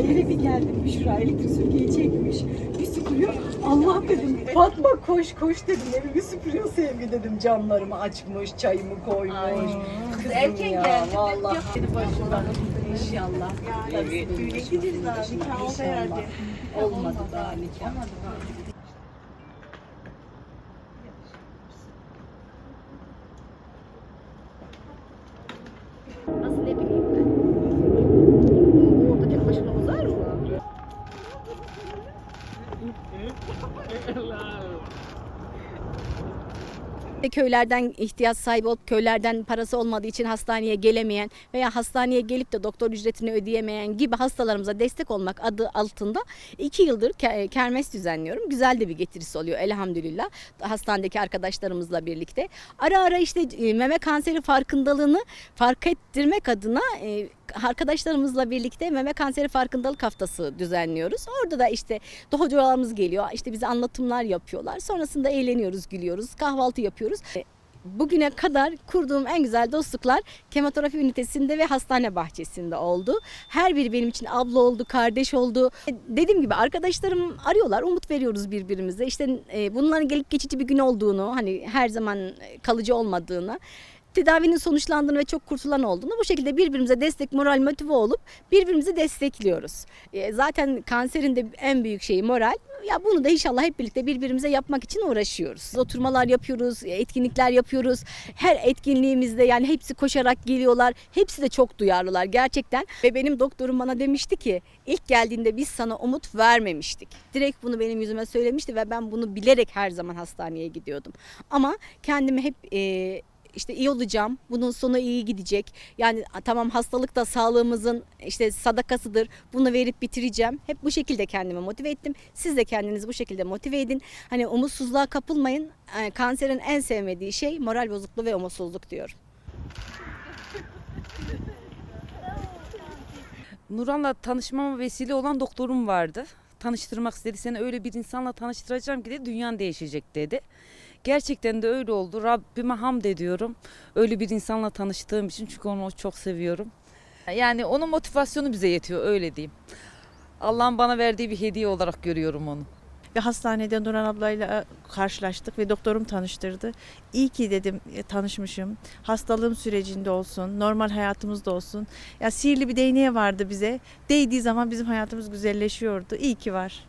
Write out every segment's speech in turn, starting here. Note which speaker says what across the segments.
Speaker 1: Eve bir geldim Büşra elektrik süpürgeyi çekmiş. Bir süpürüyor. Allah dedim Fatma koş koş dedim. Evi bir süpürüyor Sevgi dedim. Camlarımı açmış, çayımı koymuş. Kızım
Speaker 2: Erken
Speaker 1: ya,
Speaker 2: geldi.
Speaker 1: Vallahi.
Speaker 2: İnşallah.
Speaker 1: Tabii,
Speaker 2: Düğüne gideriz daha nikah oldu herhalde.
Speaker 1: Olmadı daha nikah.
Speaker 3: Köylerden ihtiyaç sahibi olup köylerden parası olmadığı için hastaneye gelemeyen veya hastaneye gelip de doktor ücretini ödeyemeyen gibi hastalarımıza destek olmak adı altında iki yıldır ke- kermes düzenliyorum. Güzel de bir getirisi oluyor elhamdülillah hastanedeki arkadaşlarımızla birlikte. Ara ara işte e, meme kanseri farkındalığını fark ettirmek adına e, arkadaşlarımızla birlikte meme kanseri farkındalık haftası düzenliyoruz. Orada da işte hocalarımız geliyor. işte bize anlatımlar yapıyorlar. Sonrasında eğleniyoruz, gülüyoruz, kahvaltı yapıyoruz. E, Bugüne kadar kurduğum en güzel dostluklar kemoterapi ünitesinde ve hastane bahçesinde oldu. Her biri benim için abla oldu, kardeş oldu. E, Dediğim gibi arkadaşlarım arıyorlar, umut veriyoruz birbirimize. İşte e, bunların gelip geçici bir gün olduğunu, hani her zaman kalıcı olmadığını tedavinin sonuçlandığını ve çok kurtulan olduğunu bu şekilde birbirimize destek, moral, motive olup birbirimizi destekliyoruz. E, Zaten kanserin de en büyük şeyi moral. Ya bunu da inşallah hep birlikte birbirimize yapmak için uğraşıyoruz. Oturmalar yapıyoruz, etkinlikler yapıyoruz. Her etkinliğimizde yani hepsi koşarak geliyorlar. Hepsi de çok duyarlılar gerçekten. Ve benim doktorum bana demişti ki ilk geldiğinde biz sana umut vermemiştik. Direkt bunu benim yüzüme söylemişti ve ben bunu bilerek her zaman hastaneye gidiyordum. Ama kendimi hep e, işte iyi olacağım. Bunun sonu iyi gidecek. Yani tamam hastalık da sağlığımızın işte sadakasıdır. Bunu verip bitireceğim. Hep bu şekilde kendimi motive ettim. Siz de kendinizi bu şekilde motive edin. Hani umutsuzluğa kapılmayın. Ee, Kanserin en sevmediği şey moral bozukluğu ve umutsuzluk diyorum.
Speaker 4: Nurhan'la tanışmama vesile olan doktorum vardı. Tanıştırmak istedi. Seni öyle bir insanla tanıştıracağım ki de dünyan değişecek dedi. Gerçekten de öyle oldu. Rabbime hamd ediyorum. Öyle bir insanla tanıştığım için çünkü onu çok seviyorum. Yani onun motivasyonu bize yetiyor öyle diyeyim. Allah'ın bana verdiği bir hediye olarak görüyorum onu.
Speaker 5: Ve hastanede Nurhan ablayla karşılaştık ve doktorum tanıştırdı. İyi ki dedim e, tanışmışım. Hastalığım sürecinde olsun, normal hayatımızda olsun. Ya sihirli bir değneği vardı bize. Değdiği zaman bizim hayatımız güzelleşiyordu. İyi ki var.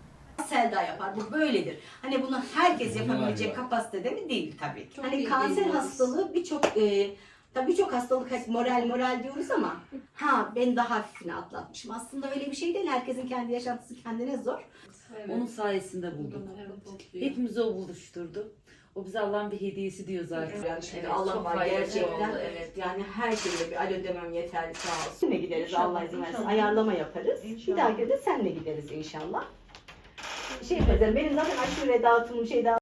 Speaker 6: Selda yapar. Bu böyledir. Hani bunu herkes yapabilecek kapasitede mi? Değil tabii.
Speaker 2: Çok
Speaker 6: hani
Speaker 2: iyi
Speaker 6: kanser hastalığı birçok e, tabii birçok hastalık hep moral moral diyoruz ama ha ben daha hafifini atlatmışım. Aslında öyle bir şey değil. Herkesin kendi yaşantısı kendine zor.
Speaker 7: Onun sayesinde bulduk. Hepimizi o buluşturdu. O bize Allah'ın bir hediyesi diyor zaten.
Speaker 6: Yani şimdi
Speaker 7: Evet,
Speaker 6: Allah var gerçekten.
Speaker 7: oldu, evet.
Speaker 6: Yani her şeyde bir alo demem yeterli sağ olsun. Ne gideriz
Speaker 2: İnşallah,
Speaker 6: Allah izin verirse. Ayarlama yaparız. Bir
Speaker 2: İnşallah.
Speaker 6: dahaki de senle gideriz inşallah. Şey yani Benim zaten aşure dağıtımım şey dağıtımım